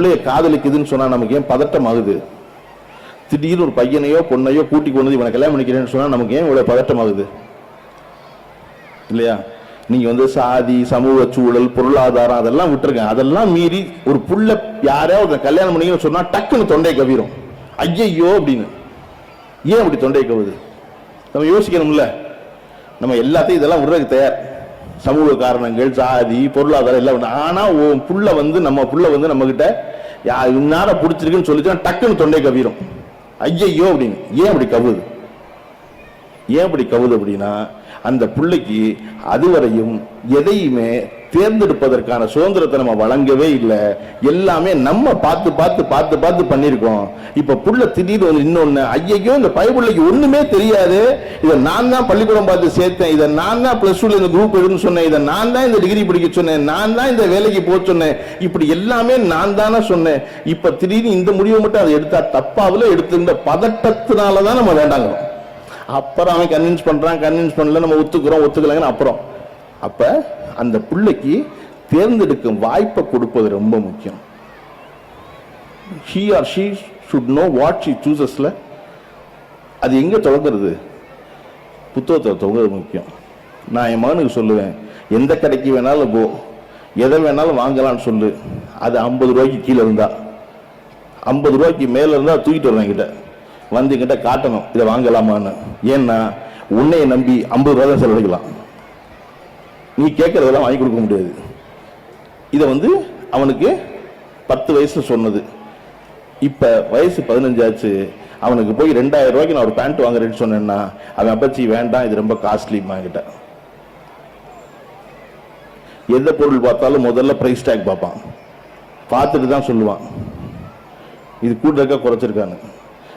பிள்ளைய காதலிக்குதுன்னு சொன்னா நமக்கு ஏன் பதட்டம் ஆகுது? திடீர்னு ஒரு பையனையோ பொண்ணையோ கூட்டி கொண்டு வந்து இவனை கல்யாணம் பண்ணிக்கிறேன்னு சொன்னா நமக்கு ஏன் இவ்வளவு பதட்டம் ஆகுது? இல்லையா? நீங்க வந்து சாதி சமூக சூழல் பொருளாதாரம் அதெல்லாம் விட்டுருங்க. அதெல்லாம் மீறி ஒரு புள்ள யாரையாவது கல்யாணம் பண்ணிக்கணும்னு சொன்னா டக்குன்னு தொண்டை கவிரும் ஐயையோ அப்படின்னு. ஏன் அப்படி தொண்டை கவுது நம்ம யோசிக்கணும்ல. நம்ம எல்லாத்தையும் இதெல்லாம் விடுறதுக்கு தயார். சமூக காரணங்கள் சாதி பொருளாதாரம் எல்லாம் விடு- ஆனா உன் புள்ள வந்து நம்ம புள்ள வந்து நம்ம கிட்ட யா இன்னார பிடிச்சிருக்குன்னு சொல்லிச்சுன்னா டக்குன்னு தொண்டை கவிரும். ஐயையோ அப்படின்னு. ஏன் அப்படி கவுது? ஏன் அப்படி கவுது அப்படின்னா அந்த பிள்ளைக்கு அதுவரையும் எதையுமே தேர்ந்தெடுப்பதற்கான சுதந்திரத்தை நம்ம வழங்கவே இல்லை. எல்லாமே நம்ம பார்த்து பார்த்து பார்த்து பார்த்து பண்ணியிருக்கோம். இப்போ புள்ள திடீர்னு வந்து இன்னொன்று ஐயையோ இந்த பயப்புள்ளைக்கு ஒன்றுமே தெரியாது. இதை நான் தான் பள்ளிக்கூடம் பார்த்து சேர்த்தேன். இதை நான் தான் ப்ளஸ் டூல இந்த குரூப் எடுன்னு சொன்னேன். இதை நான் தான் இந்த டிகிரி படிக்க சொன்னேன். நான் தான் இந்த வேலைக்கு போக சொன்னேன். இப்படி எல்லாமே நான் தானே சொன்னேன். இப்போ திடீர்னு இந்த முடிவை மட்டும் அதை எடுத்தா தப்பாவில் எடுத்து இந்த பதட்டத்தினால தான் நம்ம வேண்டாங்கிறோம். அப்புறம் அவன் கன்வின்ஸ் பண்ணுறான் கன்வின்ஸ் பண்ணல நம்ம ஒத்துக்கிறோம் ஒத்துக்கலங்கன்னு அப்புறம். அப்போ அந்த பிள்ளைக்கு தேர்ந்தெடுக்கும் வாய்ப்பை கொடுப்பது ரொம்ப முக்கியம். He or she should know what she சூசஸில் அது எங்கே தொடங்குறது? புத்தகத்தை தொடங்குறது முக்கியம். நான் என் மகனுக்கு சொல்லுவேன் எந்த கடைக்கு வேணாலும் போ. எதை வேணாலும் வாங்கலாம்னு சொல்லு. அது ஐம்பது ரூபாய்க்கு கீழே இருந்தா. ஐம்பது ரூபாய்க்கு மேலே இருந்தால் தூக்கிட்டு வருவேன் என்கிட்ட. வந்து என்கிட்ட காட்டணும் இதை வாங்கலாமான்னு. ஏன்னா உன்னைய நம்பி ஐம்பது ரூபா தான் செலவழிக்கலாம். நீ கேட்கறதெல்லாம் வாங்கி கொடுக்க முடியாது. இதை வந்து அவனுக்கு பத்து வயசு சொன்னது. இப்போ வயசு பதினஞ்சாச்சு. அவனுக்கு போய் ரெண்டாயிரம் ரூபாய்க்கு நான் ஒரு பேண்ட் வாங்குறேன்னு சொன்னேன்னா அவன் அப்பச்சி வேண்டாம் இது ரொம்ப காஸ்ட்லி கிட்ட எந்த பொருள் பார்த்தாலும் முதல்ல ப்ரைஸ் டேக் பார்ப்பான். பார்த்துட்டு தான் சொல்லுவான். இது கூட இருக்க குறைச்சிருக்காங்க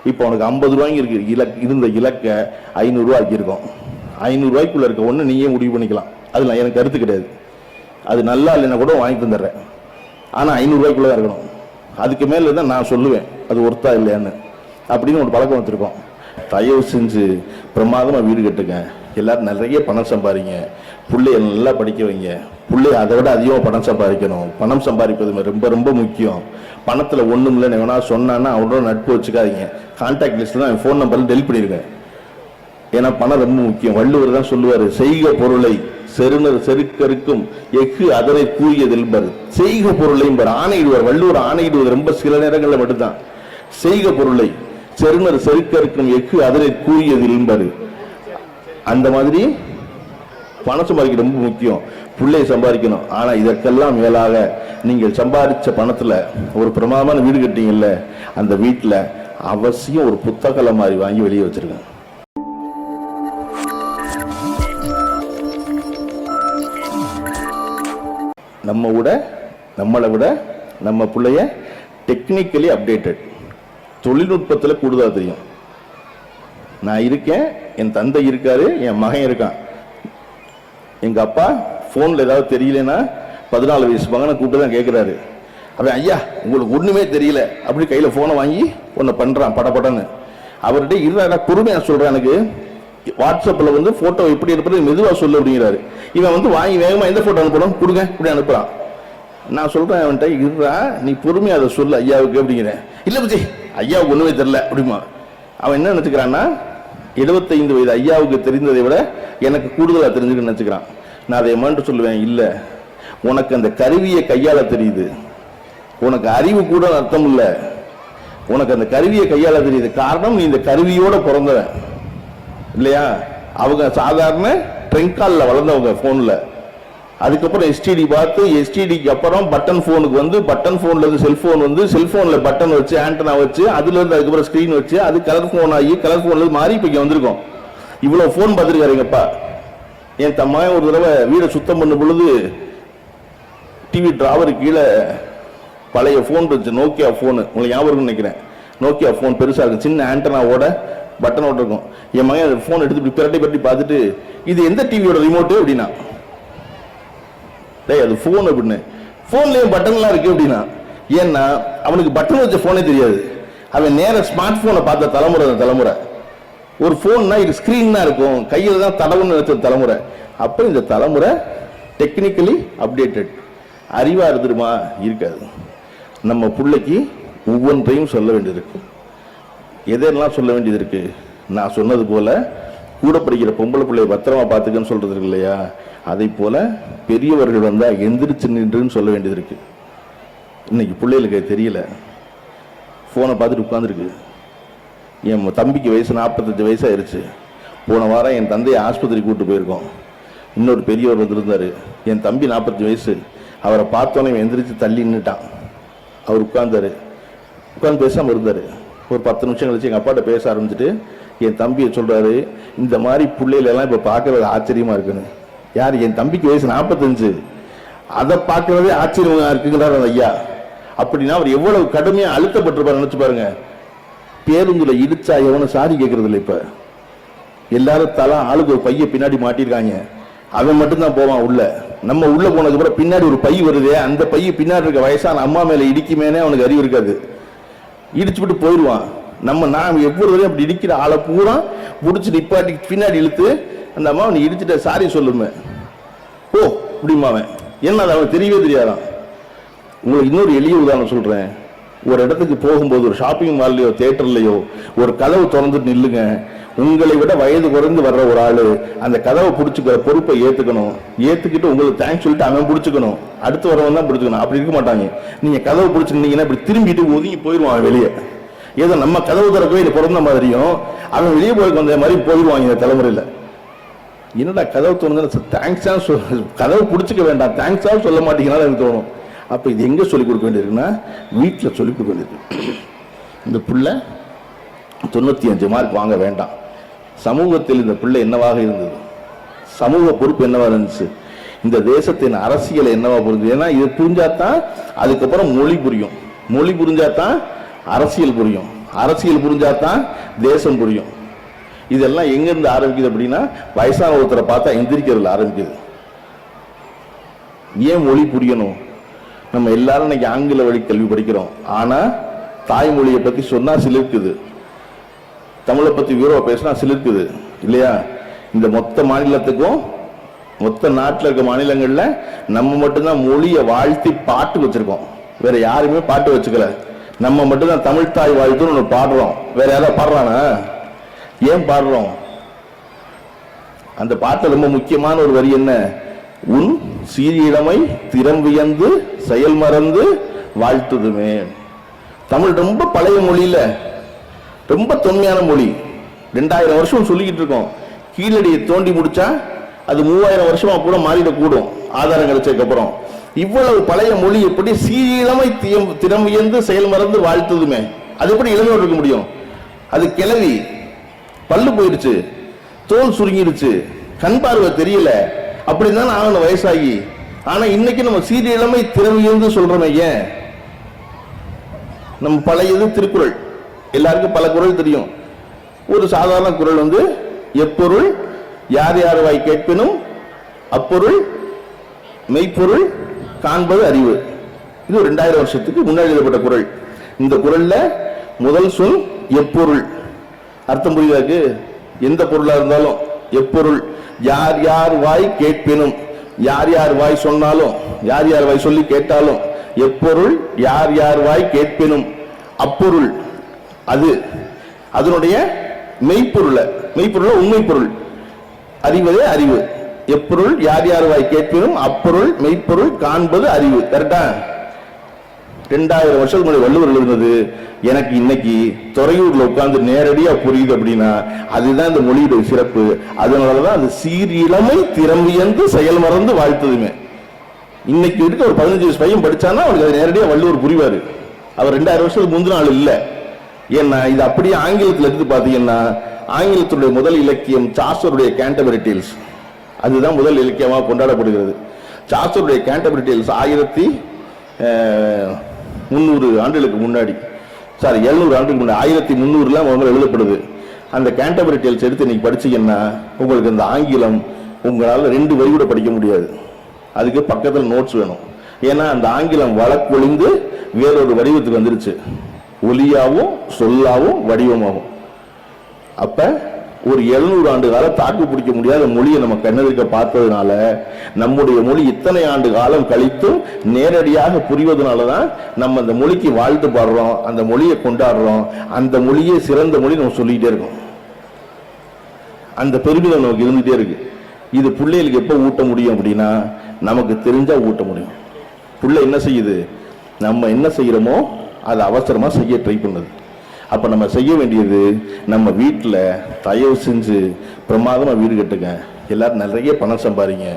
இப்போ அவனுக்கு ஐம்பது ரூபாய்க்கு இருக்கு. இலக் இருந்த இலக்கை ஐநூறுரூவா ஆக்கியிருக்கோம் ஐநூறுரூவாய்க்குள்ளே இருக்க ஒன்று நீயே முடிவு பண்ணிக்கலாம். அதில் எனக்கு கருத்து கிடையாது. அது நல்லா இல்லைன்னா கூட வாங்கி தந்துடுறேன் ஆனால் ஐநூறுரூவாய்க்குள்ளே தான் இருக்கணும். அதுக்கு மேலே தான் நான் சொல்லுவேன் அது ஒர்த்தா இல்லையான்னு. அப்படின்னு ஒரு பழக்கம் வச்சுருக்கோம். தயவு செஞ்சு பிரமாதமாக வீடு கட்டுங்க. எல்லாரும் நிறைய பணம் சம்பாதிங்க. பிள்ளைய நல்லா படிக்க வைங்க. பிள்ளைய அதை விட அதிகமாக பணம் சம்பாதிக்கணும். பணம் சம்பாதிப்பது ரொம்ப ரொம்ப முக்கியம். பணத்தில் ஒன்றும் இல்லைன்னு எவனா சொன்னான்னா அவனோட நட்பு வச்சுக்காதீங்க. கான்டாக்ட் லிஸ்ட்டில் தான் ஃபோன் நம்பர் டெலிட் பண்ணியிருக்கேன் ஏன்னா பணம் ரொம்ப முக்கியம். வள்ளுவர் தான் சொல்லுவார் செய்க பொருளை செருணர் செருக்கருக்கும் எஃகு அதனை கூறியதில்பர் செய்க பொருளையும் ஆணையிடுவார். வள்ளுவர் ஆணையிடுவது ரொம்ப சில நேரங்களில் மட்டும்தான். செய்க பொருளை செருணர் செருக்கருக்கும் எஃகு அதனை கூறியதில்பர் அந்த மாதிரி பணம் சம்பாதிக்க ரொம்ப முக்கியம். பிள்ளையை சம்பாதிக்கணும். ஆனால் இதற்கெல்லாம் மேலாக நீங்கள் சம்பாதிச்ச பணத்தில் ஒரு பிரமாதமான வீடு கட்டிங்கல்ல அந்த வீட்டில் அவசியம் ஒரு புத்தகலை மாதிரி வாங்கி வெளியே வச்சிருக்கேன் நம்ம விட நம்மளை விட நம்ம பிள்ளைய டெக்னிக்கலி அப்டேட்டட் தொழில்நுட்பத்தில் கூடுதலாக தெரியும். நான் இருக்கேன் என் தந்தை இருக்காரு என் மகன் இருக்கான். எங்கள் அப்பா ஃபோனில் ஏதாவது தெரியலன்னா பதினாலு வயசு மகனை கூப்பிட்டு தான் கேட்குறாரு அவன் ஐயா உங்களுக்கு ஒன்றுமே தெரியல. அப்படி கையில் ஃபோனை வாங்கி ஒன்று பண்ணுறான் படப்படன்னு அவர்கிட்ட இருந்தா பொறுமையாக சொல்கிறேன் எனக்கு. வாட்ஸ்அப்பில் வந்து ஃபோட்டோ எப்படி இருப்பது மெதுவாக சொல்லு அப்படிங்கிறாரு. இவன் வந்து வாங்கி வேகமா எந்த ஃபோட்டோ அனுப்பணும்? கொடுங்க இப்படி அனுப்புகிறான் நான் சொல்கிறேன் அவன்கிட்ட இருறா நீ பொறுமையாக அதை சொல்லு ஐயாவுக்கு அப்படிங்கிறேன். இல்லை பச்சி ஐயாவுக்கு ஒன்றுமே தெரில அப்படிமா. அவன் என்ன நினச்சிக்கிறான்னா எழுபத்தைந்து வயது ஐயாவுக்கு தெரிந்ததை விட எனக்கு கூடுதலாக தெரிஞ்சுக்கணும்னு நினச்சிக்கிறான். நான் அதை எம்மான்ட்டு சொல்லுவேன் இல்லை உனக்கு அந்த கருவியை கையாள தெரியுது. உனக்கு அறிவு கூட அர்த்தம் இல்லை. உனக்கு அந்த கருவியை கையாள தெரியுது. காரணம் நீ இந்த கருவியோட பிறந்தவன். இல்லையா? அவங்க சாதாரண ட்ரெங்கால்ல வளர்ந்தவங்க ஃபோனில் அதுக்கப்புறம் எஸ்டிடி பார்த்து எஸ்டிடிக்கு அப்புறம் பட்டன் ஃபோனுக்கு வந்து பட்டன் ஃபோனில் இருந்து செல்ஃபோன் வந்து செல்ஃபோனில் பட்டன் வச்சு ஆண்டனா வச்சு அதுலேருந்து அதுக்கப்புறம் ஸ்க்ரீன் வச்சு அது கலர் ஃபோன் ஆகி கலர் ஃபோனில் இருந்து மாறி இப்போ இங்கே வந்திருக்கோம். இவ்வளோ ஃபோன் பார்த்துருக்காருங்கப்பா. என் தம்மா ஒரு தடவை வீடை சுத்தம் பண்ணும் பொழுது டிவி டிராவர் கீழே பழைய ஃபோன் இருந்துச்சு நோக்கியா ஃபோனு உங்களுக்கு ஞாபகம் நினைக்கிறேன். நோக்கியா ஃபோன் பெருசாக இருக்கும் சின்ன ஆண்டனாவோட பட்டன் இருக்கும். என் மகன் ஃபோன் எடுத்து இப்படி பிரட்டி பிரட்டி பார்த்துட்டு இது எந்த டிவியோட ரிமோட்டு அப்படின்னா? டேய் அது ஃபோன் அப்படின்னு. ஃபோன்லேயும் பட்டன்லாம் இருக்கு அப்படின்னா ஏன்னா அவனுக்கு பட்டன் வச்ச ஃபோனே தெரியாது. அவன் நேராக ஸ்மார்ட் ஃபோனை பார்த்த தலைமுறை அந்த தலைமுறை. ஒரு ஃபோன்னா இது ஸ்க்ரீன் தான் இருக்கும். கையில் தான் தடவுன்னு நினைச்ச தலைமுறை. அப்போ இந்த தலைமுறை டெக்னிக்கலி அப்டேட்டட் அறிவாக இருந்துருமா? இருக்காது. நம்ம பிள்ளைக்கு ஒவ்வொன்றையும் சொல்ல வேண்டியிருக்கும் எதெல்லாம் சொல்ல வேண்டியது இருக்கு? நான் சொன்னது போல கூட படிக்கிற பொம்பளை பிள்ளைய பத்திரமா பார்த்துக்கன்னு சொல்றது இருக்கு இல்லையா? அதை போல பெரியவர்கள் வந்தால் எந்திரிச்சு நின்றுன்னு சொல்ல வேண்டியது இருக்கு. இன்னைக்கு பிள்ளைகளுக்கு தெரியல. ஃபோனை பார்த்துட்டு உட்காந்துருக்கு என் தம்பிக்கு வயசு நாற்பத்தஞ்சு வயசு போன வாரம் என் தந்தையை ஆஸ்பத்திரி கூப்பிட்டு போயிருக்கோம். இன்னொரு பெரியவர் வந்திருந்தார். என் தம்பி நாற்பத்தஞ்சு வயசு. அவரை பார்த்தோன்னே எந்திரிச்சு தள்ளி நின்றுட்டான் அவர் உட்கார்ந்தாரு. உட்காந்து பேசாமல் இருந்தார். ஒரு பத்து நிமிஷம் கழிச்சு எங்கள் அப்பாட்ட பேச ஆரம்பிச்சுட்டு என் தம்பியை சொல்கிறாரு இந்த மாதிரி பிள்ளைகளெல்லாம் இப்போ பார்க்கறது ஆச்சரியமாக இருக்குன்னு. யார் என் தம்பிக்கு வயசு நாற்பத்தஞ்சு அதை பார்க்கறதே ஆச்சரியமா இருக்குங்கிறார் அந்த ஐயா. அப்படின்னா அவர் எவ்வளவு கடுமையாக அழுத்தப்பட்டிருப்பார் நினச்சி பாருங்க. பேருந்துல இடிச்சா எவனும் சாரி கேட்கறது இல்லை இப்போ. எல்லாரும் தலா ஆளுக்கு ஒரு பைய பின்னாடி மாட்டிருக்காங்க. அவன் மட்டும்தான் போவான் உள்ள. நம்ம உள்ள போனதுக்கு அப்புறம் பின்னாடி ஒரு பை வருதே அந்த பைய பின்னாடி இருக்க வயசான அம்மா மேல இடிக்குமேனே அவனுக்கு அறிவு இருக்காது. இடிச்சுட்டு போயிடுவான். நம்ம நான் எவ்வளவு வரையும் அப்படி இடிக்கிற ஆளை பூரா பிடிச்சி நிப்பாட்டி பின்னாடி இழுத்து அந்த அம்மா நீ இடிச்சிட்ட சாரி சொல்லுமே. ஓ அப்படிமா அவன். என்ன அது அவன் தெரியவே தெரியாதான். உங்களுக்கு இன்னொரு எளிய உதாரணம் சொல்கிறேன் ஒரு இடத்துக்கு போகும்போது ஒரு ஷாப்பிங் மால்லையோ தேட்டர்லையோ ஒரு கதவு திறந்துட்டு நில்லுங்க. உங்களை விட வயது குறைந்து வர்ற ஒரு ஆளு அந்த கதவை பிடிச்சிக்கிற பொறுப்பை ஏத்துக்கணும். ஏத்துக்கிட்டு உங்களுக்கு தேங்க்ஸ் சொல்லிட்டு அவன் பிடிச்சிக்கணும். அடுத்து வரவன் தான் பிடிச்சிக்கணும். அப்படி இருக்க மாட்டாங்க. நீங்க கதவை பிடிச்சிருந்தீங்கன்னா இப்படி திரும்பிட்டு ஒதுங்கி போயிடுவான் வெளியே. ஏதோ நம்ம கதவு திறக்கவே இல்லை பிறந்த மாதிரியும் அவன் வெளியே போய் வந்த மாதிரி போயிடுவாங்க இந்த தலைமுறையில். என்னடா கதவு தோணுங்க தேங்க்ஸா சொல் கதவு பிடிச்சிக்க வேண்டாம். தேங்க்ஸாக சொல்ல மாட்டீங்கனால எனக்கு தோணும். அப்போ இது எங்கே சொல்லிக் கொடுக்க வேண்டியிருக்குன்னா வீட்டில் சொல்லிக் கொடுக்க வேண்டியிருக்கு இந்த பிள்ளை தொண்ணூற்றி அஞ்சு மார்க் வாங்க வேண்டாம். சமூகத்தில் இந்த பிள்ளை என்னவாக இருந்தது? சமூக பொறுப்பு என்னவா இருந்துச்சு? இந்த தேசத்தின் அரசியல் என்னவா புரிஞ்சது? ஏன்னா இது புரிஞ்சாதான் அதுக்கப்புறம் மொழி புரியும். மொழி புரிஞ்சாதான் அரசியல் புரியும். அரசியல் புரிஞ்சாதான் தேசம் புரியும். இதெல்லாம் எங்கேருந்து ஆரம்பிக்குது அப்படின்னா வயசான ஒருத்தரை பார்த்தா எந்திரிக்கிறதுல ஆரம்பிக்குது. ஏன் மொழி புரியணும்? நம்ம எல்லாரும் இன்னைக்கு ஆங்கில வழி கல்வி படிக்கிறோம். ஆனால் தாய்மொழியை பற்றி சொன்னால் சிலிருக்குது. தமிழை பற்றி வீரவா பேசினா சிலிர்க்குது இல்லையா? இந்த மொத்த மாநிலத்துக்கும் மொத்த நாட்டில் இருக்க மாநிலங்களில் நம்ம மட்டும்தான் மொழியை வாழ்த்தி பாட்டு வச்சுருக்கோம். வேற யாருமே பாட்டு வச்சுக்கல. நம்ம மட்டும்தான் தமிழ் தாய் வாழ்த்துன்னு ஒன்று பாடுறோம். வேற யாராவது பாடுறானா? ஏன் பாடுறோம்? அந்த பாட்டில் ரொம்ப முக்கியமான ஒரு வரி என்ன? உன் சீரிழமை திறம் வியந்து செயல் மறந்து வாழ்த்துதுமே. தமிழ் ரொம்ப பழைய மொழியில ரொம்ப தொன்மையான மொழி. ரெண்டாயிரம் வருஷம் சொல்லிக்கிட்டு இருக்கோம். கீழடியை தோண்டி முடிச்சா அது மூவாயிரம் வருஷமா கூட மாறிடக்கூடும். ஆதாரம் கிடைச்சதுக்கப்புறம் இவ்வளவு பழைய மொழி எப்படி சீரிழமை தியம் திறம் வியந்து செயல் மறந்து வாழ்த்ததுமே? அது எப்படி இளமையோடு இருக்க முடியும்? அது கிளவி. பல்லு போயிருச்சு தோல் சுருங்கிடுச்சு. கண் பார்வை தெரியல. அப்படிதான் ஆகணும் வயசாகி. ஆனா இன்னைக்கு நம்ம சீரியலமை திறமையந்து சொல்றோமே ஏன்? நம்ம பழையது திருக்குறள். எல்லாருக்கும் பல குறள் தெரியும். ஒரு சாதாரண குறள் வந்து எப்பொருள் யார் யார் வாய் கேட்பினும் அப்பொருள் மெய்ப்பொருள் காண்பது அறிவு. இது ரெண்டாயிரம் வருஷத்துக்கு முன்னாடி எழுதப்பட்ட குறள் இந்த குரல்ல முதல் சொல் எப்பொருள். அர்த்தம் புரியுதாக்கு எந்த பொருளா இருந்தாலும் எப்பொருள். யார் யார் வாய் கேட்பினும் யார் யார் வாய் சொன்னாலும் யார் யார் வாய் சொல்லி கேட்டாலும் எப்பொருள் யார் யார் வாய் கேட்பினும் அப்பொருள். அது. அதனுடைய மெய்ப்பொருளை மெய்ப்பொருளை உண்மை பொருள் அறிவதே அறிவு. எப்பொருள் யார் யார் வாய் கேட்பினும் அப்பொருள் மெய்ப்பொருள் காண்பது அறிவு. கரெக்டா ரெண்டாயிரம் வருஷத்துக்கு முன்னாடி வள்ளுவர் இருந்தது. எனக்கு இன்னைக்கு துறையூர்ல உட்கார்ந்து நேரடியா புரியுது அப்படின்னா அதுதான் இந்த மொழியுடைய சிறப்பு. அதனாலதான் அது சீரிழமை திறமையந்து செயல் மறந்து வாழ்த்ததுமே. இன்னைக்கு இருக்க ஒரு பதினஞ்சு வயசு பையன் படிச்சானா அவனுக்கு அது நேரடியா வள்ளுவர் புரிவாரு. அவர் ரெண்டாயிரம் வருஷத்துக்கு முந்தின நாள் இல்லை. ஏன்னா இது அப்படியே ஆங்கிலத்தில் எடுத்து பார்த்தீங்கன்னா ஆங்கிலத்துடைய முதல் இலக்கியம் சாஸ்டருடைய கேண்டபரி அதுதான் முதல் இலக்கியமாக கொண்டாடப்படுகிறது. சாஸ்டருடைய கேண்டபரி ஆயிரத்தி முந்நூறு ஆண்டுகளுக்கு முன்னாடி சாரி எழுநூறு ஆண்டுக்கு முன்னாடி ஆயிரத்தி முந்நூறுலாம் முதல்ல எழுதப்படுது. அந்த கேண்டபரி எடுத்து இன்னைக்கு படிச்சீங்கன்னா உங்களுக்கு அந்த ஆங்கிலம் உங்களால் ரெண்டு வரி கூட படிக்க முடியாது. அதுக்கு பக்கத்தில் நோட்ஸ் வேணும். ஏன்னா அந்த ஆங்கிலம் வழக்கொழிந்து வேறொரு வடிவத்துக்கு வந்துருச்சு. ஒலியாகவும் சொல்லாவும் வடிவமாகும் அப்ப ஒரு எழுநூறு ஆண்டு காலம் தாக்கு பிடிக்க முடியாத மொழியை நம்ம கண்ணெடுக்க பார்த்ததுனால நம்முடைய மொழி இத்தனை ஆண்டு காலம் கழித்தும் நேரடியாக புரிவதனால தான் நம்ம அந்த மொழிக்கு வாழ்த்து பாடுறோம் அந்த மொழியை கொண்டாடுறோம் அந்த மொழியே சிறந்த மொழி நம்ம சொல்லிக்கிட்டே இருக்கோம். அந்த பெருமிதம் நமக்கு இருந்துகிட்டே இருக்கு. இது பிள்ளைகளுக்கு எப்போ ஊட்ட முடியும் அப்படின்னா நமக்கு தெரிஞ்சா ஊட்ட முடியும். பிள்ளை என்ன செய்யுது? நம்ம என்ன செய்கிறோமோ அதை அவசரமாக செய்ய ட்ரை பண்ணுது. அப்போ நம்ம செய்ய வேண்டியது நம்ம வீட்டில் தயவு செஞ்சு பிரமாதமாக வீடு கட்டுங்க. எல்லாரும் நிறைய பணம் சம்பாதிங்க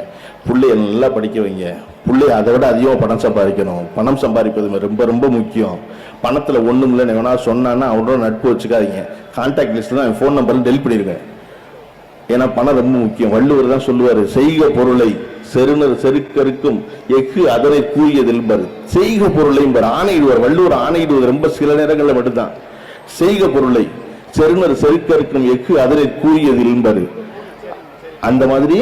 பிள்ளைய நல்லா படிக்க வைங்க. பிள்ளைய அதை விட அதிகமாக பணம் சம்பாதிக்கணும். பணம் சம்பாதிப்பது ரொம்ப ரொம்ப முக்கியம். பணத்தில் ஒன்றும் இல்லை வேணா சொன்னான்னா அவனோட நட்பு வச்சுக்காதீங்க. கான்டாக்ட் லிஸ்ட்டில் தான் ஃபோன் நம்பர் டெலிட் பண்ணிடுங்க ஏன்னா பணம் ரொம்ப முக்கியம். வள்ளுவர் தான் சொல்லுவார் செய்க பொருளை செருணர் செருக்கருக்கும் எஃகு அதனை கூறியதில்பர் செய்க பொருளை ஆணையிடுவார் வள்ளுவர் ஆணையிடுவது ரொம்ப சில நேரங்களில் மட்டும்தான். செய்க பொருளை செருணர் செருக்கருக்கும் எஃகு அதனை கூறியதில்பர் அந்த மாதிரி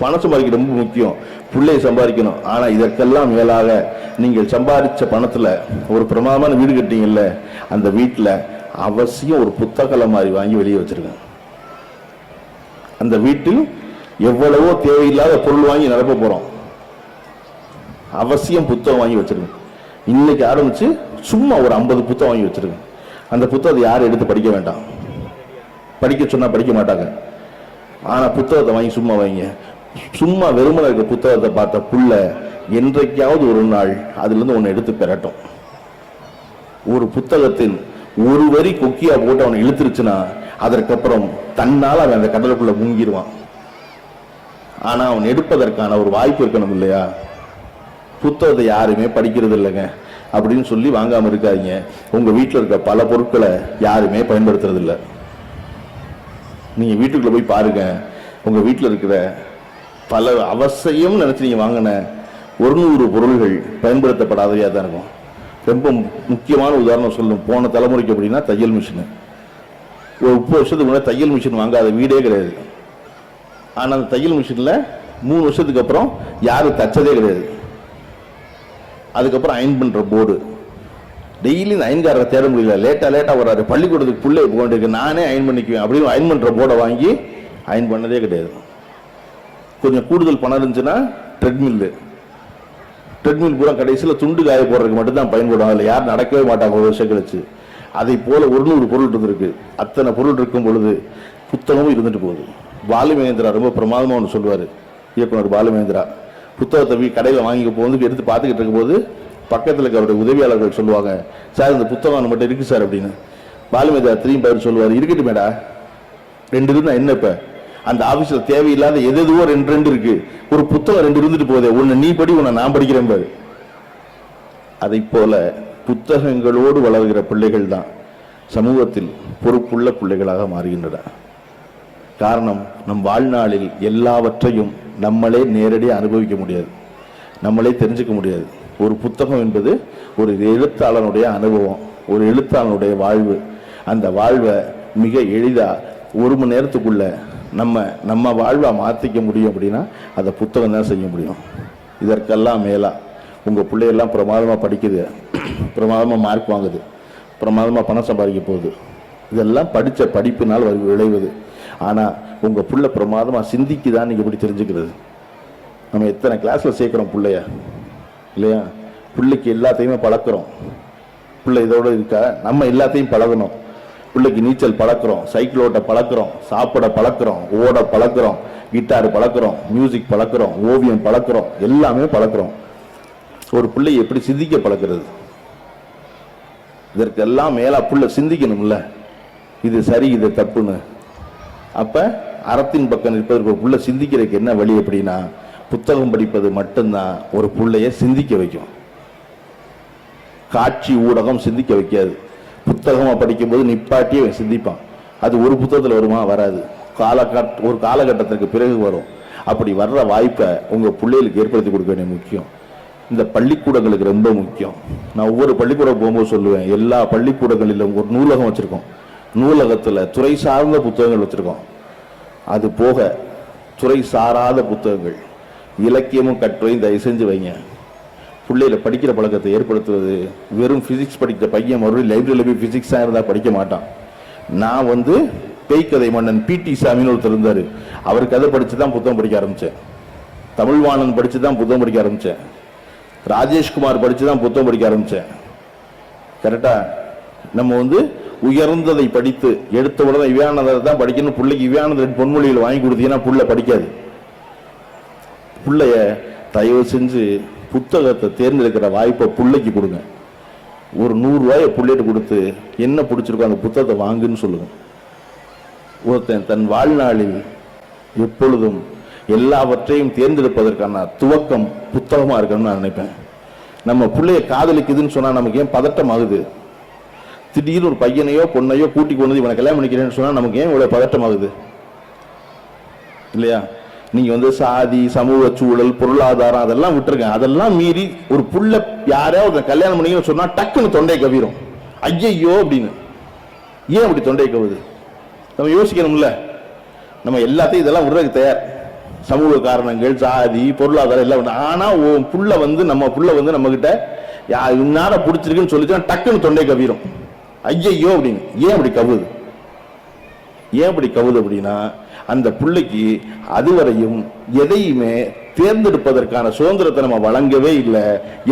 பணம் சம்பாதிக்க ரொம்ப முக்கியம். பிள்ளையை சம்பாதிக்கணும். ஆனா இதற்கெல்லாம் மேலாக நீங்கள் சம்பாதிச்ச பணத்துல ஒரு பிரமாதமான வீடு கட்டிங்கல்ல அந்த வீட்டில் அவசியம் ஒரு புத்தகலை மாதிரி வாங்கி வெளியே வச்சிருக்கேன். அந்த வீட்டில் எவ்வளவோ தேவையில்லாத பொருள் வாங்கி நிரப்ப போகிறோம் அவசியம் புத்தகம் வாங்கி வச்சிருங்க இன்னைக்கு ஆரம்பித்து சும்மா ஒரு ஐம்பது புத்தகம் வாங்கி வச்சிருங்க அந்த புத்தகத்தை யாரும் எடுத்து படிக்க வேண்டாம். படிக்க சொன்னால் படிக்க மாட்டாங்க. ஆனால் புத்தகத்தை வாங்கி சும்மா வாங்கிங்க சும்மா வெறுமனை இருக்க புத்தகத்தை பார்த்த புள்ள என்றைக்காவது ஒரு நாள் அதுலேருந்து ஒன்று எடுத்து பெறட்டும். ஒரு புத்தகத்தின் ஒரு வரி கொக்கியாக போட்டு அவனை இழுத்துருச்சுன்னா அதற்கப்புறம் தன்னால் அவன் அந்த கடலுக்குள்ள முங்கிடுவான். ஆனா அவன் எடுப்பதற்கான ஒரு வாய்ப்பு இருக்கணும் இல்லையா? புத்தகத்தை யாருமே படிக்கிறது இல்லைங்க. அப்படின்னு சொல்லி வாங்காம இருக்காதீங்க. உங்க வீட்டில் இருக்க பல பொருட்களை யாருமே பயன்படுத்துறது இல்லை. நீங்க வீட்டுக்குள்ள போய் பாருங்க. உங்க வீட்டில் இருக்கிற பல அவசியம் நினைச்சு நீங்க வாங்கின ஒரு நூறு பொருள்கள் பயன்படுத்தப்படாதவையாக தான் இருக்கும். ரொம்ப முக்கியமான உதாரணம் சொல்லணும். போன தலைமுறைக்கு அப்படின்னா தையல் மிஷினு. ஒரு முப்பது வருஷத்துக்கு முன்னாடி தையல் மிஷின் வாங்காத வீடே கிடையாது. ஆனால் அந்த தையல் மிஷினில் மூணு வருஷத்துக்கு அப்புறம் யாரும் தச்சதே கிடையாது. அதுக்கப்புறம் அயன் பண்ணுற போர்டு டெய்லி இந்த அயன்காரரை தேட முடியல. லேட்டாக லேட்டாக வராரு பள்ளிக்கூடத்துக்கு பிள்ளை போயிட்டு நானே அயன் பண்ணிக்குவேன் அப்படின்னு அயன் பண்ணுற போர்டை வாங்கி அயன் பண்ணதே கிடையாது. கொஞ்சம் கூடுதல் பணம் இருந்துச்சுன்னா ட்ரெட்மில்லு ட்ரெட்மில் பூரா கடைசியில் துண்டு காய போடுறதுக்கு மட்டும்தான் பயன்படும். அதில் யாரும் நடக்கவே மாட்டாங்க ஒரு வருஷம் கழிச்சு. அதை போல ஒரு நூறு பொருள் இருந்திருக்கு. அத்தனை பொருள் இருக்கும் பொழுது புத்தகமும் இருந்துட்டு போகுது. பாலுமகேந்திரா ரொம்ப பிரமாதமாக ஒன்று சொல்லுவார். இயக்குனர் பாலுமகேந்திரா. புத்தகத்தை போய் கடையில் வாங்கி போகுது எடுத்து பார்த்துக்கிட்டு இருக்கும்போது பக்கத்தில் இருக்க அவருடைய உதவியாளர்கள் சொல்லுவாங்க சார் இந்த புத்தகம் மட்டும் இருக்குது சார் அப்படின்னு. பாலுமகேந்திரா திரும்பி பயிர் சொல்லுவார் இருக்கட்டும் மேடா. ரெண்டு இருந்தால் என்ன இப்போ? அந்த ஆஃபீஸில் தேவையில்லாத எது எதுவோ ரெண்டு ரெண்டு இருக்குது ஒரு புத்தகம் ரெண்டு இருந்துட்டு போதே ஒன்று நீ படி உன்னை நான் படிக்கிறேன் பாரு. அதை போல புத்தகங்களோடு வளர்கிற பிள்ளைகள் தான் சமூகத்தில் பொறுப்புள்ள பிள்ளைகளாக மாறுகின்றன. காரணம் நம் வாழ்நாளில் எல்லாவற்றையும் நம்மளே நேரடியாக அனுபவிக்க முடியாது. நம்மளே தெரிஞ்சுக்க முடியாது. ஒரு புத்தகம் என்பது ஒரு எழுத்தாளனுடைய அனுபவம் ஒரு எழுத்தாளனுடைய வாழ்வு. அந்த வாழ்வை மிக எளிதாக ஒரு மணி நேரத்துக்குள்ள நம்ம நம்ம வாழ்வை மாற்றிக்க முடியும் அப்படின்னா அதை புத்தகம் தான் செய்ய முடியும். இதற்கெல்லாம் மேலாக உங்கள் பிள்ளையெல்லாம் பிரமாதமாக படிக்குது. பிரமாதமாக மார்க் வாங்குது. பிரமாதமாக பணம் சம்பாதிக்க போகுது. இதெல்லாம் படித்த படிப்பினால் வரு- விளைவது. ஆனால் உங்கள் பிள்ளை பிரமாதமாக சிந்திக்குதான் நீங்கள் இப்படி தெரிஞ்சுக்கிறது? நம்ம எத்தனை கிளாஸில் சேர்க்குறோம் பிள்ளைய? இல்லையா? பிள்ளைக்கு எல்லாத்தையுமே பழக்கிறோம். பிள்ளை இதோட இருக்கா? நம்ம எல்லாத்தையும் பழகணும். பிள்ளைக்கு நீச்சல் பழக்கிறோம் சைக்கிள் ஓட்ட பழக்கிறோம் சாப்பிட பழக்கிறோம் ஓட பழக்கிறோம் கிட்டார் பழக்கிறோம் மியூசிக் பழக்கிறோம் ஓவியம் பழக்கிறோம் எல்லாமே பழக்கிறோம். ஒரு பிள்ளை எப்படி சிந்திக்க பழக்கிறது இதற்கெல்லாம் மேலா புள்ள சிந்திக்கணும்ல. இது சரி இது தப்புன்னு. அப்போ அறத்தின் பக்கம் நிற்பதற்கு ஒரு புள்ள சிந்திக்கிறதுக்கு என்ன வழி எப்படின்னா புத்தகம் படிப்பது மட்டும்தான் ஒரு பிள்ளைய சிந்திக்க வைக்கும். காட்சி ஊடகம் சிந்திக்க வைக்காது. புத்தகமாக படிக்கும்போது நிப்பாட்டியே சிந்திப்பான். அது ஒரு புத்தகத்தில் வருமா? வராது. காலகட்ட ஒரு காலகட்டத்திற்கு பிறகு வரும். அப்படி வர்ற வாய்ப்பை உங்கள் பிள்ளைகளுக்கு ஏற்படுத்தி கொடுக்க வேண்டிய முக்கியம். இந்த பள்ளிக்கூடங்களுக்கு ரொம்ப முக்கியம். நான் ஒவ்வொரு பள்ளிக்கூடம் போகும்போது சொல்லுவேன் எல்லா பள்ளிக்கூடங்களிலும் ஒரு நூலகம் வச்சுருக்கோம். நூலகத்தில் துறை சார்ந்த புத்தகங்கள் வச்சுருக்கோம். அது போக துறை சாராத புத்தகங்கள். இலக்கியமும் கட்டுரையும் தயவு செஞ்சு வைங்க. பிள்ளையில படிக்கிற பழக்கத்தை ஏற்படுத்துவது வெறும் ஃபிசிக்ஸ் படிக்கிற பையன் மறுபடியும் லைப்ரரியில் போய் ஃபிசிக்ஸாக இருந்தால் படிக்க மாட்டான். நான் வந்து பேய்க்கதை மன்னன் பிடி சாமின்னு ஒருத்தர் இருந்தார். அவர் கதை படித்து தான் புத்தகம் படிக்க ஆரம்பித்தேன் தமிழ்வாணன் படித்து தான் புத்தகம் படிக்க ஆரம்பித்தேன் ராஜேஷ்குமார் படித்து தான் புத்தகம் படிக்க ஆரம்பித்தேன் கரெக்டாக நம்ம வந்து உயர்ந்ததை படித்து எடுத்த உடனே இவ்யானதை தான் படிக்கணும். பிள்ளைக்கு இவ்யானது பொன்மொழிகள் வாங்கி கொடுத்தீங்கன்னா புள்ள படிக்காது. பிள்ளைய தயவு செஞ்சு புத்தகத்தை தேர்ந்தெடுக்கிற வாய்ப்பை பிள்ளைக்கு கொடுங்க. ஒரு நூறுரூவாயை புள்ளைகிட்ட கொடுத்து என்ன பிடிச்சிருக்கோ அந்த புத்தகத்தை வாங்குன்னு சொல்லுங்க. ஒருத்தன் தன் வாழ்நாளில் எப்பொழுதும் எல்லாவற்றையும் தேர்ந்தெடுப்பதற்கான துவக்கம் புத்தகமாக இருக்கணும்னு நான் நினைப்பேன். நம்ம பிள்ளைய காதலிக்குதுன்னு சொன்னால் நமக்கு ஏன் பதட்டம் ஆகுது? திடீர்னு ஒரு பையனையோ பொண்ணையோ கூட்டி கொண்டு வந்து இவனை கல்யாணம் பண்ணிக்கிறேன்னு சொன்னால் நமக்கு ஏன் இவ்வளோ பதட்டம் ஆகுது? இல்லையா? நீங்கள் வந்து சாதி சமூக சூழல் பொருளாதாரம் அதெல்லாம் விட்டுருங்க. அதெல்லாம் மீறி ஒரு புள்ள யாரையாவது கல்யாணம் பண்ணிக்கணும்னு சொன்னால் டக்குன்னு தொண்டை கவிரும் ஐயையோ அப்படின்னு. ஏன் அப்படி தொண்டை கவுது நம்ம யோசிக்கணும்ல. நம்ம எல்லாத்தையும் இதெல்லாம் விடுறதுக்கு தயார். சமூக காரணங்கள் சாதி பொருளாதாரம் எல்லாம் விடு. ஆனால் உன் புள்ள வந்து நம்ம புள்ள வந்து நம்ம கிட்ட யா இன்னார பிடிச்சிருக்குன்னு சொல்லிச்சுன்னா டக்குன்னு தொண்டை கவிரும் ஐயையோ அப்படின்னு ஏன் அப்படி கவுது ஏன் அப்படி கவுது அப்படின்னா அந்த பிள்ளைக்கு அதுவரையும் எதையுமே தேர்ந்தெடுப்பதற்கான சுதந்திரத்தை நம்ம வழங்கவே இல்லை.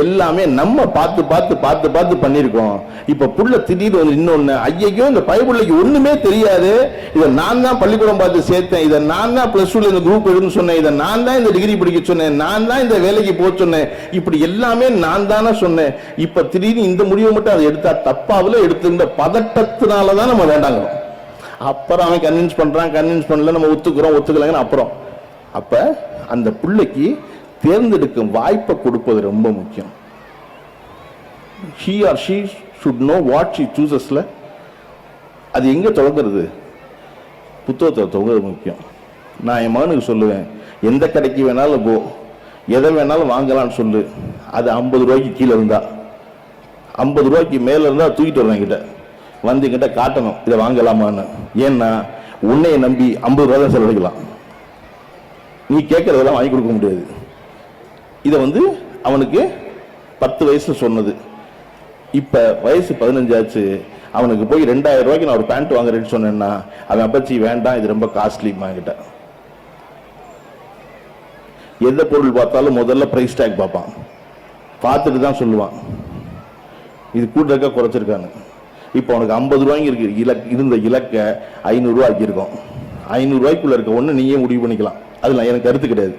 எல்லாமே நம்ம பார்த்து பார்த்து பார்த்து பார்த்து பண்ணியிருக்கோம். இப்போ புள்ள திடீர்னு வந்து இன்னொன்று ஐயையோ இந்த பயப்புள்ளைக்கு ஒன்றுமே தெரியாது. இதை நான் தான் பள்ளிக்கூடம் பார்த்து சேர்த்தேன். இதை நான் தான் ப்ளஸ் டூல இந்த குரூப் எடுன்னு சொன்னேன். இதை நான் தான் இந்த டிகிரி படிக்க சொன்னேன். நான் தான் இந்த வேலைக்கு போக சொன்னேன். இப்படி எல்லாமே நான் தானே சொன்னேன். இப்போ திடீர்னு இந்த முடிவை மட்டும் அதை எடுத்தா தப்பாவில் எடுத்து இந்த பதட்டத்தினால தான் நம்ம வேண்டாங்கிறோம். அப்புறம் அவன் கன்வின்ஸ் பண்ணுறான் கன்வின்ஸ் பண்ணல நம்ம ஒத்துக்கிறோம் ஒத்துக்கலங்கன்னு அப்புறம். அப்போ அந்த பிள்ளைக்கு தேர்ந்தெடுக்கும் வாய்ப்பை கொடுப்பது ரொம்ப முக்கியம். He or she should know what she சூசஸில் அது எங்கே தொடங்குறது? புத்தகத்தை தொடங்குறது முக்கியம். நான் என் மகனுக்கு சொல்லுவேன் எந்த கடைக்கு வேணாலும் போ. எதை வேணாலும் வாங்கலாம்னு சொல்லு. அது ஐம்பது ரூபாய்க்கு கீழே இருந்தா. ஐம்பது ரூபாய்க்கு மேலே இருந்தால் தூக்கிட்டு வருவேன் என்கிட்ட. வந்து என்கிட்ட காட்டணும் இதை வாங்கலாமான்னு. ஏன்னா உன்னைய நம்பி ஐம்பது ரூபா தான் செலவழிக்கலாம். நீ கேட்குறதெல்லாம் வாங்கி கொடுக்க முடியாது. இதை வந்து அவனுக்கு பத்து வயசு சொன்னது. இப்போ வயசு பதினஞ்சாச்சு. அவனுக்கு போய் ரெண்டாயிரம் ரூபாய்க்கு நான் ஒரு பேண்ட் வாங்குறேன்னு சொன்னேன்னா அவன் அப்பச்சி வேண்டாம் இது ரொம்ப காஸ்ட்லி வாங்கிட்டான் எந்த பொருள் பார்த்தாலும் முதல்ல ப்ரைஸ் டேக் பார்ப்பான். பார்த்துட்டு தான் சொல்லுவான். இது கூட்டிருக்கா குறைச்சிருக்காங்க இப்போ அவனுக்கு ஐம்பது ரூபாய்க்கு இருக்கு. இலக் இருந்த இலக்கை ஐநூறுரூவா ஆக்கியிருக்கோம் ஐநூறுரூவாய்க்குள்ளே இருக்க ஒன்று நீயே முடிவு பண்ணிக்கலாம். அதில் எனக்கு கருத்து கிடையாது.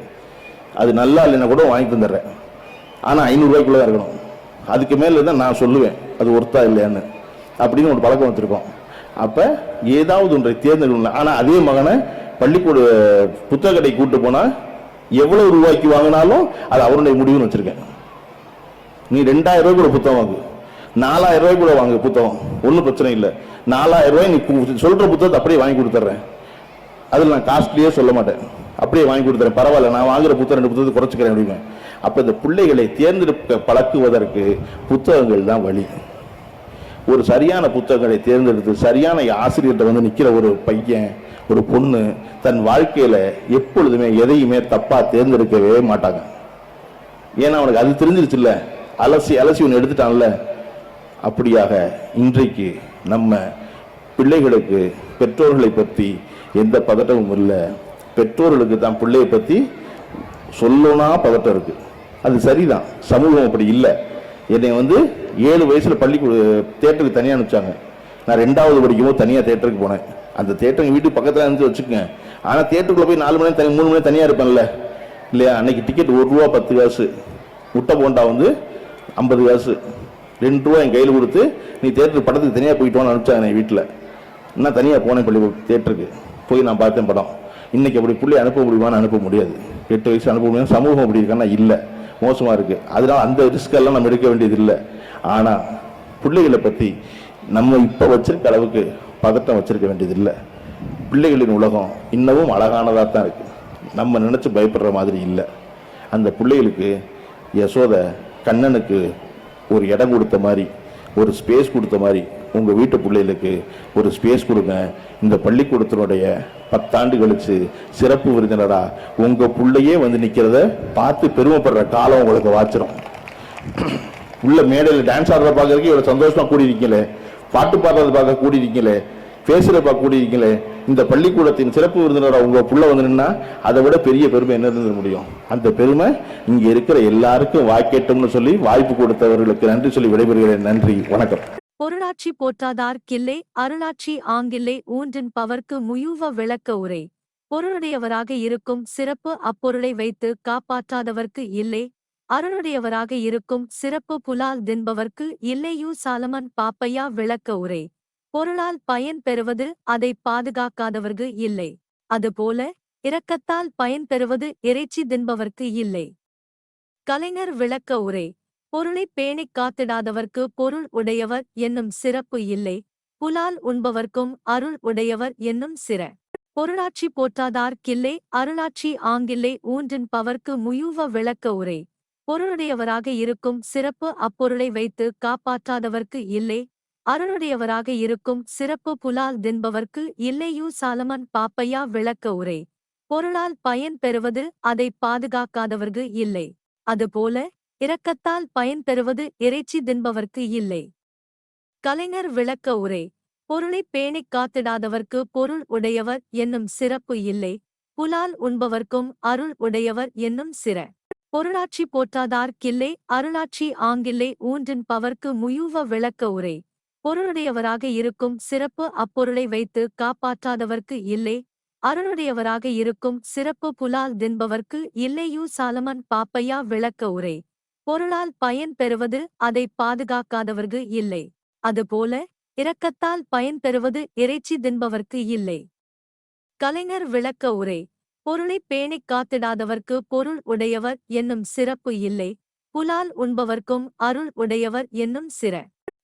அது நல்லா இல்லைன்னா கூட வாங்கி தந்துடுறேன் ஆனால் ஐநூறுரூவாய்க்குள்ளே தான் இருக்கணும். அதுக்கு மேலே தான் நான் சொல்லுவேன் அது ஒர்த்தா இல்லையான்னு. அப்படின்னு ஒரு பழக்கம் வச்சுருக்கோம். அப்போ ஏதாவது ஒன்றை தேர்ந்தெடுக்கணும் ஆனால் அதே மகனை பள்ளிக்கூட புத்தக கடை கூட்டு போனால் எவ்வளோ ரூபாய்க்கு வாங்கினாலும் அது அவருடைய முடிவுன்னு வச்சுருக்கேன். நீ ரெண்டாயிரம் ரூபாய் கூட புத்தகம் வாங்கு. நாலாயிரம் ரூபாய் கூட வாங்கு புத்தகம். ஒன்றும் பிரச்சனை இல்லை. நாலாயிரம் ரூபாய் நீ சொல்கிற புத்தகத்தை அப்படியே வாங்கி கொடுத்துட்றேன். அதில் நான் காஸ்ட்லியே சொல்ல மாட்டேன். அப்படியே வாங்கி கொடுத்துறேன். பரவாயில்ல நான் வாங்குற புத்தகம் ரெண்டு புத்தகத்தை குறைச்சிக்கிறேன் அப்படின்னு அப்போ இந்த பிள்ளைகளை தேர்ந்தெடுக்க பழக்குவதற்கு புத்தகங்கள் தான் வழி. ஒரு சரியான புத்தகங்களை தேர்ந்தெடுத்து சரியான ஆசிரியர்கிட்ட வந்து நிற்கிற ஒரு பையன் ஒரு பொண்ணு தன் வாழ்க்கையில் எப்பொழுதுமே எதையுமே தப்பாக தேர்ந்தெடுக்கவே மாட்டாங்க. ஏன்னா அவனுக்கு அது தெரிஞ்சிருச்சுல்ல. அலசி அலசி ஒன்று எடுத்துட்டான்ல. அப்படியாக இன்றைக்கு நம்ம பிள்ளைகளுக்கு பெற்றோர்களை பற்றி எந்த பதட்டமும் இல்லை. பெற்றோர்களுக்கு தான் பிள்ளையை பற்றி சொல்லணும்னா பதட்டம் இருக்கு. அது சரிதான். சமூகம் அப்படி இல்லை. என்னை வந்து ஏழு வயசில் பள்ளி தேட்டருக்கு தனியாக அனுப்பிச்சாங்க. நான் ரெண்டாவது படிக்கும்போது தனியாக தேட்டருக்கு போனேன். அந்த தேட்டர் எங்கள் வீட்டுக்கு பக்கத்தில் இருந்து வச்சுக்கோங்க. ஆனால் தேட்டருக்குள்ளே போய் நாலு மணி தனி மூணு மணி தனியாக இருப்பேன்ல. இல்லையா? அன்னைக்கு டிக்கெட் ஒரு ரூபா பத்து காசு. முட்டை போண்டா வந்து ஐம்பது காசு. ரெண்டு ரூபா என் கையில் கொடுத்து நீ தேட்டருக்கு படத்துக்கு தனியாக போயிட்டோன்னு அனுப்பிச்சாங்க என் வீட்டில். நான் தனியாக போனேன் பள்ளி தேட்டருக்கு. போய் நான் பார்த்தேன் படம். இன்னைக்கு அப்படி பிள்ளை அனுப்ப முடியுமான்னு அனுப்ப முடியாது. எட்டு வயசு அனுப்ப முடியும்? சமூகம் அப்படி இருக்கான்னா இல்லை. மோசமாக இருக்கு. அதனால அந்த ரிஸ்க்கெல்லாம் நம்ம எடுக்க வேண்டியது இல்லை. ஆனால் பிள்ளைகளை பற்றி நம்ம இப்போ வச்சிருக்க அளவுக்கு பதட்டம் வச்சிருக்க வேண்டியது இல்லை. பிள்ளைகளின் உலகம் இன்னமும் அழகானதாக தான் இருக்கு. நம்ம நினச்சி பயப்படுற மாதிரி இல்லை. அந்த பிள்ளைகளுக்கு யசோத கண்ணனுக்கு ஒரு இடம் கொடுத்த மாதிரி ஒரு ஸ்பேஸ் கொடுத்த மாதிரி உங்க வீட்டு பிள்ளைகளுக்கு ஒரு ஸ்பேஸ் கொடுங்க. இந்த பள்ளிக்கூடத்தினுடைய பத்தாண்டு கழிச்சு சிறப்பு விருந்தினரா உங்க பிள்ளையே வந்து நிற்கிறத பார்த்து பெருமைப்படுற காலம் உங்களுக்கு வாச்சிரும். உள்ள மேடையில் டான்ஸ் ஆடுறத பார்க்கறதுக்கு இவ்வளோ சந்தோஷமா கூடி இருக்கீங்களே பாட்டு பாடுறது பார்க்க கூடி இருக்கீங்களே பேசுகிற கூடியிருக்கீங்களே. இந்த பள்ளிக்கூடத்தின் சிறப்பு விருந்தினராக உங்க புள்ள வந்து நின்னா அதை விட பெரிய பெருமை என்ன இருந்துட முடியும்? அந்த பெருமை இங்க இருக்கிற எல்லாருக்கும் வாய்க்கட்டும்னு சொல்லி வாய்ப்பு கொடுத்தவர்களுக்கு நன்றி சொல்லி விடைபெறுகிறேன். நன்றி. வணக்கம். பொருளாட்சி போற்றாதார் கில்லை அருளாட்சி ஆங்கில்லை ஊன்றின் பவர்க்கு முயூவ விளக்க உரை. பொருளுடையவராக இருக்கும் சிறப்பு அப்பொருளை வைத்து காப்பாற்றாதவர்க்கு இல்லை. அருளுடையவராக இருக்கும் சிறப்பு புலால் தின்பவர்க்கு இல்லையூ சாலமன் பாப்பையா விளக்க உரை. பொருளால் பயன் பெறுவது அதை பாதுகாக்காதவர்க்கு இல்லை. அதுபோல இரக்கத்தால் பயன் பெறுவது இறைச்சி தின்பவர்க்கு இல்லை. கலைஞர் விளக்க உரை. பொருளை பேணிக் காத்திடாதவர்க்கு பொருள் உடையவர் என்னும் சிறப்பு இல்லை. புலால் உண்பவர்க்கும் அருள் உடையவர் என்னும் சிற. பொருளாட்சி போற்றாதார் கில்லை அருளாட்சி ஆங்கில்லை ஊன்றின் பவர்க்கு முயூவ விளக்க உரை. பொருளுடையவராக இருக்கும் சிறப்பு அப்பொருளை வைத்து காப்பாற்றாதவர்க்கு இல்லை. அருளுடையவராக இருக்கும் சிறப்பு புலால் தின்பவர்க்கு இல்லையூ சாலமன் பாப்பையா விளக்க உரை. பொருளால் பயன் பெறுவது அதை பாதுகாக்காதவர்க்கு இல்லை. அதுபோல இரக்கத்தால் பயன் பெறுவது இறைச்சி தின்பவர்க்கு இல்லை. கலைஞர் விளக்க உரை. பொருளை பேணிக் காத்திடாதவர்க்கு பொருள் உடையவர் என்னும் சிறப்பு இல்லை. புலால் உண்பவர்க்கும் அருள் உடையவர் என்னும் சிற. பொருளாட்சி போற்றாதார் கில்லை அருளாட்சி ஆங்கில்லை ஊன்றின் பவர்க்கு முயூவ விளக்க உரை. பொருளுடையவராக இருக்கும் சிறப்பு அப்பொருளை வைத்து காப்பாற்றாதவர்க்கு இல்லை. அருளுடையவராக இருக்கும் சிறப்பு புலால் தின்பவர்க்கு இல்லையூ சாலமன் பாப்பையா விளக்க உரை. பொருளால் பயன் பெறுவது அதை பாதுகாக்காதவர்க்கு இல்லை. அதுபோல இரக்கத்தால் பயன் பெறுவது இறைச்சி தின்பவர்க்கு இல்லை. கலைஞர் விளக்க உரை பொருளை பேணிக் காத்திடாதவர்க்கு பொருள் உடையவர் என்னும் சிறப்பு இல்லை புலால் உண்பவர்க்கும் அருள் உடையவர் என்னும் சிற.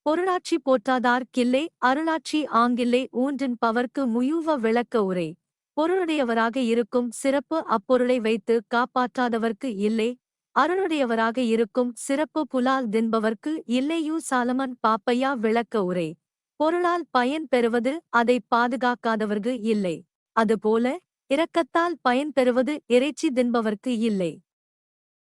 பொருளாட்சி போற்றாதார் கில்லை அருளாட்சி ஆங்கில்லை ஊன்றின் பவர்க்கு முயூவ விளக்க உரை பொருளுடையவராக இருக்கும் சிறப்பு அப்பொருளை வைத்து காப்பாற்றாதவர்க்கு இல்லை அருளுடையவராக இருக்கும் சிறப்பு புலால் தின்பவர்க்கு இல்லையூ சாலமன் பாப்பையா விளக்க உரை. பொருளால் பயன் பெறுவது அதை பாதுகாக்காதவர்க்கு இல்லை. அதுபோல இரக்கத்தால் பயன் பெறுவது இறைச்சி தின்பவர்க்கு இல்லை.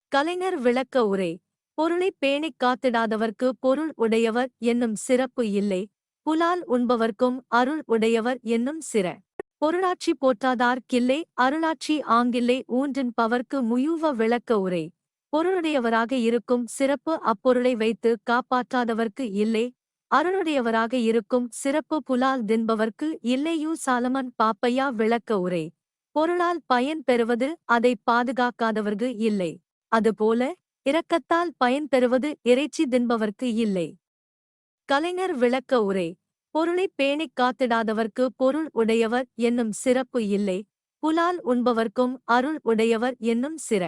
கலைஞர் விளக்க உரை. பொருளை பேணிக் காத்திடாதவர்க்கு பொருள் உடையவர் என்னும் சிறப்பு இல்லை. புலால் உண்பவர்க்கும் அருள் உடையவர் என்னும் சிற. பொருளாட்சி போற்றாதார்க்கில்லை அருளாட்சி ஆங்கில்லை ஊன்றின் பவர்க்கு முயூவ விளக்க உரை. பொருளுடையவராக இருக்கும் சிறப்பு அப்பொருளை வைத்து காப்பாற்றாதவர்க்கு இல்லை. அருளுடையவராக இருக்கும் சிறப்பு புலால் தின்பவர்க்கு இல்லையூ சாலமன் பாப்பையா விளக்க உரை. பொருளால் பயன் பெறுவது அதை பாதுகாக்காதவர்க்கு இல்லை. அதுபோல இரக்கத்தால் பயன் பெறுவது இறைச்சி தின்பவர்க்கு இல்லை. கலைஞர் விளக்க உரை. பொருளை பேணிக் காத்திடாதவர்க்கு பொருள் உடையவர் என்னும் சிறப்பு இல்லை. புலால் உண்பவர்க்கும் அருள் உடையவர் என்னும் சிற